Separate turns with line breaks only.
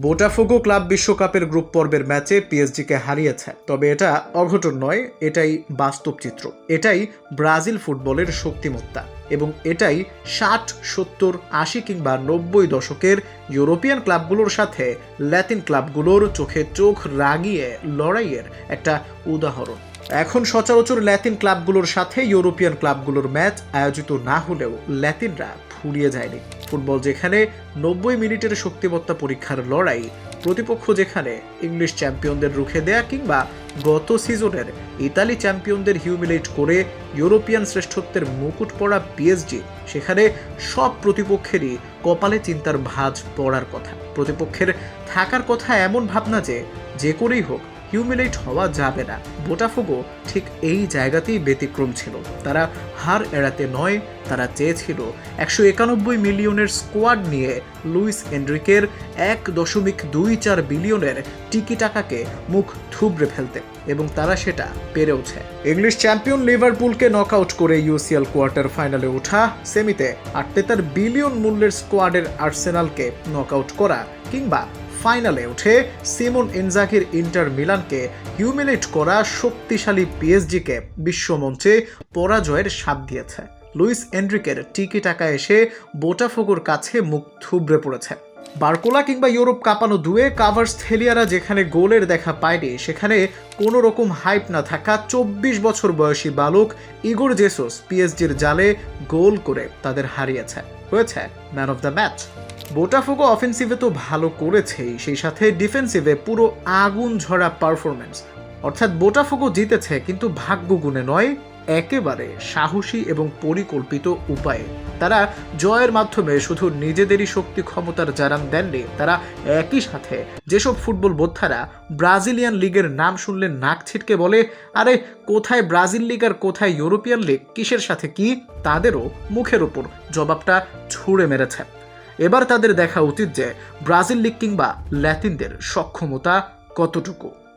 Botafogo club বিশ্বকাপের group পর্বের ম্যাচে পিএসজিকে হারিয়েছে। তবে এটা অঘটন নয়, এটাই বাস্তব চিত্র। এটাই ব্রাজিল ফুটবলের শক্তিমত্তা। এবং এটাই ষাট, সত্তর, আশি কিংবা নব্বই দশকের ইউরোপিয়ান ক্লাবগুলোর সাথে ল্যাতিন ক্লাবগুলোর চোখে চোখ রাগিয়ে লড়াইয়ের একটা উদাহরণ। এখন সচরাচর ল্যাতিন ক্লাবগুলোর সাথে ইউরোপিয়ান ক্লাবগুলোর ম্যাচ আয়োজিত না হলেও ল্যাতিনরা ফুরিয়ে যায়নি। ফুটবল যেখানে নব্বই মিনিটের শক্তিমত্তা পরীক্ষার লড়াই, প্রতিপক্ষ যেখানে ইংলিশ চ্যাম্পিয়নদের রুখে দেয়া কিংবা গত সিজনের ইতালি চ্যাম্পিয়নদের হিউমিলেট করে ইউরোপিয়ান শ্রেষ্ঠত্বের মুকুট পড়া পিএসজি, সেখানে সব প্রতিপক্ষেরই কপালে চিন্তার ভাঁজ পড়ার কথা। প্রতিপক্ষের থাকার কথা এমন ভাবনা যে যে করেই হোক হিউমিলেট হওয়া যাবে না। বোটাফোগো ঠিক এই জায়গাতেই ব্যতিক্রম ছিল। তারা হার এড়াতে নয়, তারা চেয়েছিল একশো একানব্বই মিলিয়নের স্কোয়াড নিয়ে লুইস এন্ড্রিকের এক দশমিক দুই চার বিলিয়নের টিকি টাকাকে মুখ থুবড়ে ফেলতে এবং তারা সেটা পেরেওছে ইংলিশ চ্যাম্পিয়ন লিভারপুলকে নক আউট করে ইউসিএল কোয়ার্টার ফাইনালে ওঠা সেমিতে আটতেতার বিলিয়ন মূল্যের স্কোয়াডের আর্সেনালকে নক আউট করা কিংবা ফাইনালে উঠে সিমন ইনজাকির ইন্টার মিলানকে হিউমিলেট করা শক্তিশালী পিএসজিকে বিশ্বমঞ্চে পরাজয়ের স্বাদ দিয়েছে। লুইস এন্ড্রিকের টিকি টাকা এসে বোটাফোগোর কাছে মুখ থুবড়ে পড়েছে। বার্কোলা কিংবা ইউরোপ কাঁপানো দুয়ে কাভার্স থেলিয়ারা যেখানে গোলের দেখা পায়নি, সেখানে কোনো রকম হাইপ না থাকা চব্বিশ বছর বয়সী বালক ইগোর জেসোস পিএসজির জালে গোল করে তাদের হারিয়েছে। হয়েছে man of the match. Botafogo অফেন্সিভে তো ভালো করেছেই, সেই সাথে ডিফেন্সিভে পুরো আগুন ঝরা পারফরমেন্স অর্থাৎ বোটাফোগো জিতেছে, কিন্তু ভাগ্য গুণে নয়, একেবারে সাহসী এবং পরিকল্পিত উপায়ে। তারা জয়ের মাধ্যমে শুধু নিজেদেরই শক্তি ক্ষমতার জানান দেননি, তারা একই সাথে যেসব ফুটবল বোদ্ধারা ব্রাজিলিয়ান লিগের নাম শুনলে নাক ছিটকে বলে, আরে, কোথায় ব্রাজিল লিগ আর কোথায় ইউরোপিয়ান লিগ? কিসের সাথে কি? তাদেরও মুখের ওপর জবাবটা ছুঁড়ে মেরেছে। এবার তাদের দেখা উচিত যে ব্রাজিল লিগ কিংবা ল্যাতিনদের সক্ষমতা কতটুকু?